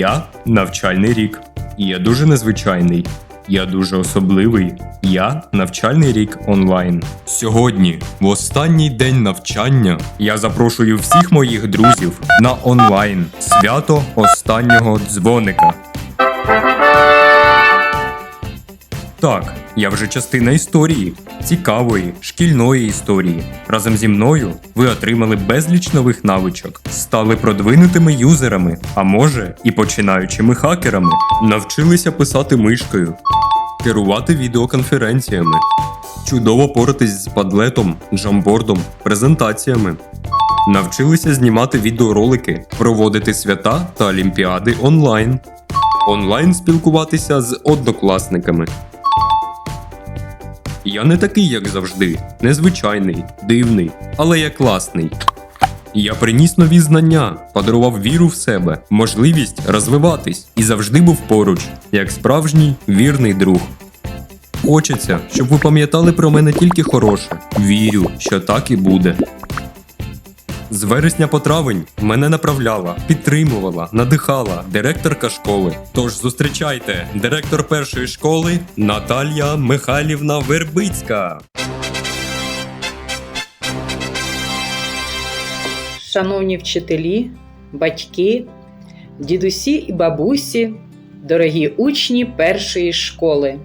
Я навчальний рік. Я дуже незвичайний. Я дуже особливий. Я навчальний рік онлайн. Сьогодні, в останній день навчання, я запрошую всіх моїх друзів на онлайн свято останнього дзвоника. Так, я вже частина історії, цікавої, шкільної історії. Разом зі мною ви отримали безліч нових навичок, стали продвинутими юзерами, а може і починаючими хакерами, навчилися писати мишкою, керувати відеоконференціями, чудово поратись з падлетом, джамбордом, презентаціями. Навчилися знімати відеоролики, проводити свята та олімпіади онлайн, онлайн спілкуватися з однокласниками. Я не такий, як завжди, незвичайний, дивний, але я класний. Я приніс нові знання, подарував віру в себе, можливість розвиватись і завжди був поруч, як справжній вірний друг. Хочеться, щоб ви пам'ятали про мене тільки хороше. Вірю, що так і буде. З вересня по травень мене направляла, підтримувала, надихала директорка школи. Тож зустрічайте, директор першої школи Наталія Михайлівна Вербицька. Шановні вчителі, батьки, дідусі і бабусі, дорогі учні першої школи.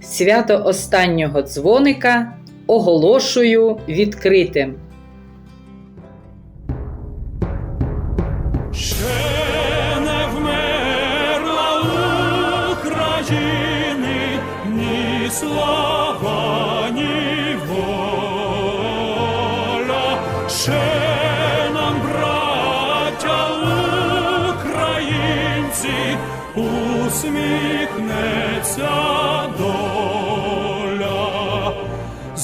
Свято останнього дзвоника оголошую відкритим.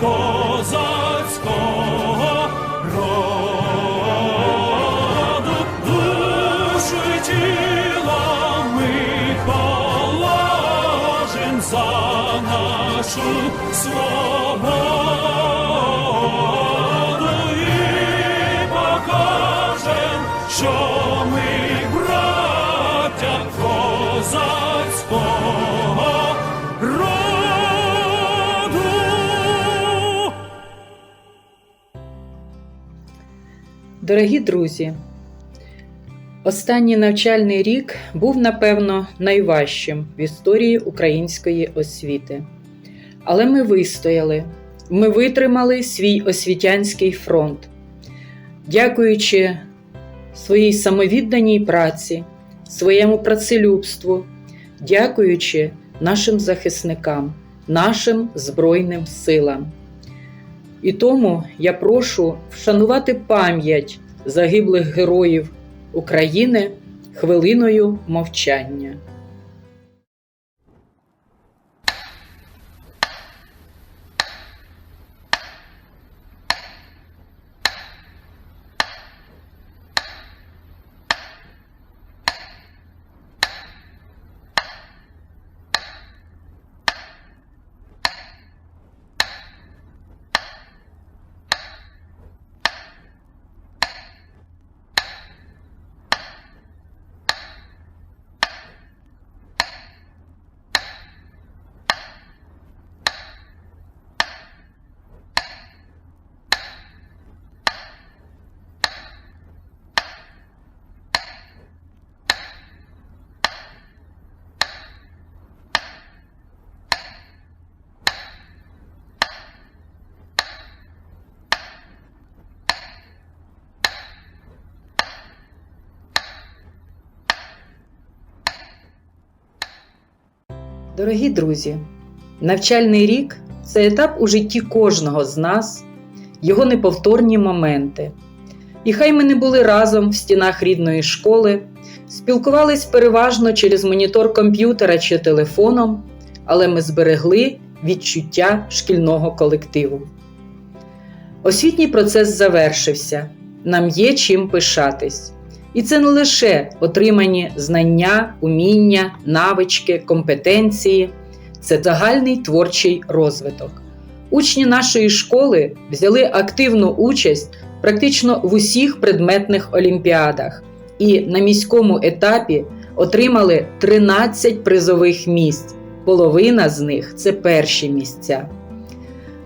козацького роду, душу і тіла ми положим за нашу свободу Дорогі друзі, останній навчальний рік був, напевно, найважчим в історії української освіти. Але ми вистояли, ми витримали свій освітянський фронт. Дякуючи своїй самовідданій праці, своєму працелюбству, дякуючи нашим захисникам, нашим Збройним силам. І тому я прошу вшанувати пам'ять загиблих героїв України хвилиною мовчання. Дорогі друзі, навчальний рік це етап у житті кожного з нас, його неповторні моменти. І хай ми не були разом в стінах рідної школи, спілкувались переважно через монітор комп'ютера чи телефоном, але ми зберегли відчуття шкільного колективу. Освітній процес завершився, нам є чим пишатись. І це не лише отримані знання, уміння, навички, компетенції, це загальний творчий розвиток. Учні нашої школи взяли активну участь практично в усіх предметних олімпіадах і на міському етапі отримали 13 призових місць. Половина з них це перші місця.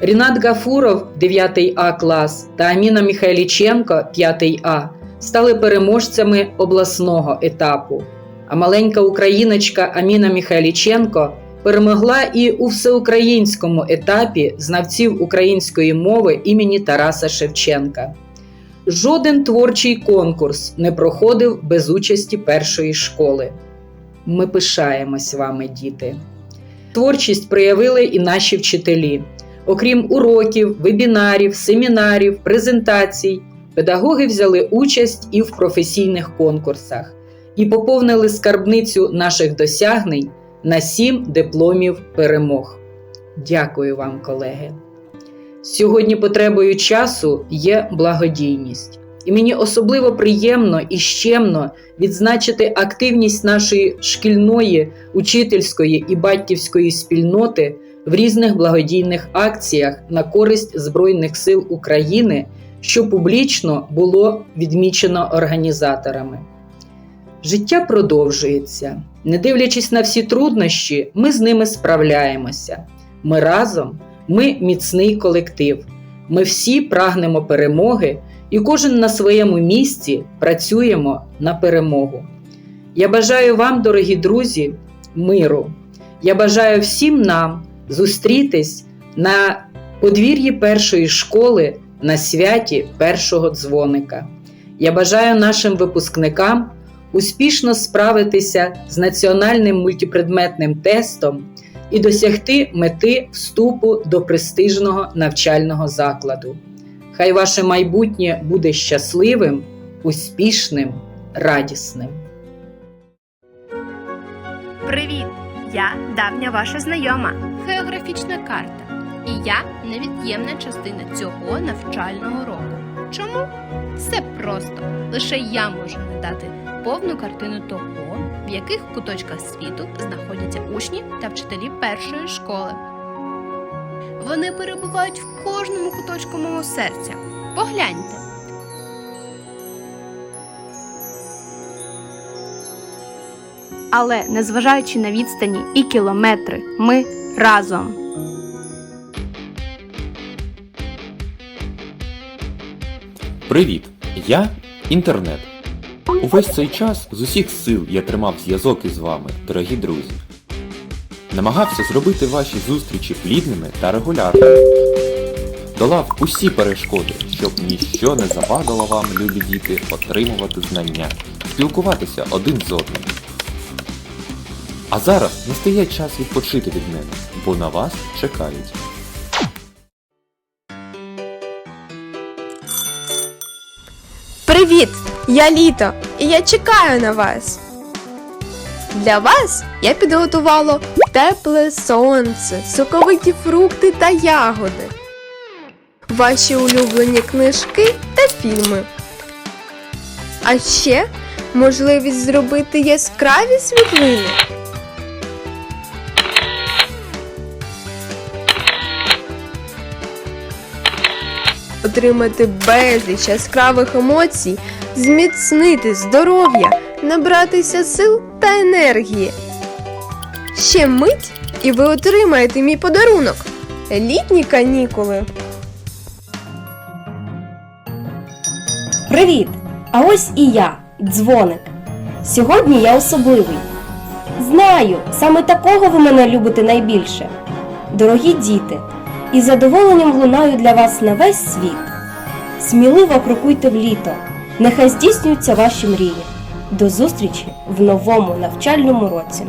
Рінат Гафуров, 9 А клас, та Аміна Михайліченко, 5 А, стали переможцями обласного етапу. А маленька україночка Аміна Михайліченко перемогла і у всеукраїнському етапі знавців української мови імені Тараса Шевченка. Жоден творчий конкурс не проходив без участі першої школи. Ми пишаємось вами, діти. Творчість проявили і наші вчителі. Окрім уроків, вебінарів, семінарів, презентацій, педагоги взяли участь і в професійних конкурсах і поповнили скарбницю наших досягнень на сім дипломів перемог. Дякую вам, колеги! Сьогодні потребою часу є благодійність. І мені особливо приємно і щемно відзначити активність нашої шкільної, учительської і батьківської спільноти в різних благодійних акціях на користь Збройних сил України, що публічно було відмічено організаторами. Життя продовжується. Не дивлячись на всі труднощі, ми з ними справляємося. Ми разом, ми міцний колектив. Ми всі прагнемо перемоги, і кожен на своєму місці працюємо на перемогу. Я бажаю вам, дорогі друзі, миру. Я бажаю всім нам зустрітись на подвір'ї першої школи на святі першого дзвоника. Я бажаю нашим випускникам успішно справитися з національним мультипредметним тестом і досягти мети вступу до престижного навчального закладу. Хай ваше майбутнє буде щасливим, успішним, радісним. Привіт! Я давня ваша знайома. Географічна карта. І я невід'ємна частина цього навчального року. Чому? Все просто. Лише я можу надати повну картину того, в яких куточках світу знаходяться учні та вчителі першої школи. Вони перебувають в кожному куточку мого серця. Погляньте. Але незважаючи на відстані і кілометри, ми разом. Привіт! Я інтернет. Увесь цей час з усіх сил я тримав зв'язок із вами, дорогі друзі. Намагався зробити ваші зустрічі плідними та регулярними. Долав усі перешкоди, щоб ніщо не завадило вам, любі діти, отримувати знання, спілкуватися один з одним. А зараз настає час відпочити від мене, бо на вас чекають. Привіт! Я Літо, і я чекаю на вас. Для вас я підготувала тепле сонце, соковиті фрукти та ягоди, ваші улюблені книжки та фільми. А ще можливість зробити яскраві світлини. Отримати безліч яскравих емоцій, зміцнити здоров'я, набратися сил та енергії. Ще мить, і ви отримаєте мій подарунок літні канікули. Привіт! А ось і я, дзвоник. Сьогодні я особливий. Знаю, саме такого ви мене любите найбільше. Дорогі діти, із задоволенням лунаю для вас на весь світ. Сміливо крокуйте в літо, нехай здійснюються ваші мрії. До зустрічі в новому навчальному році.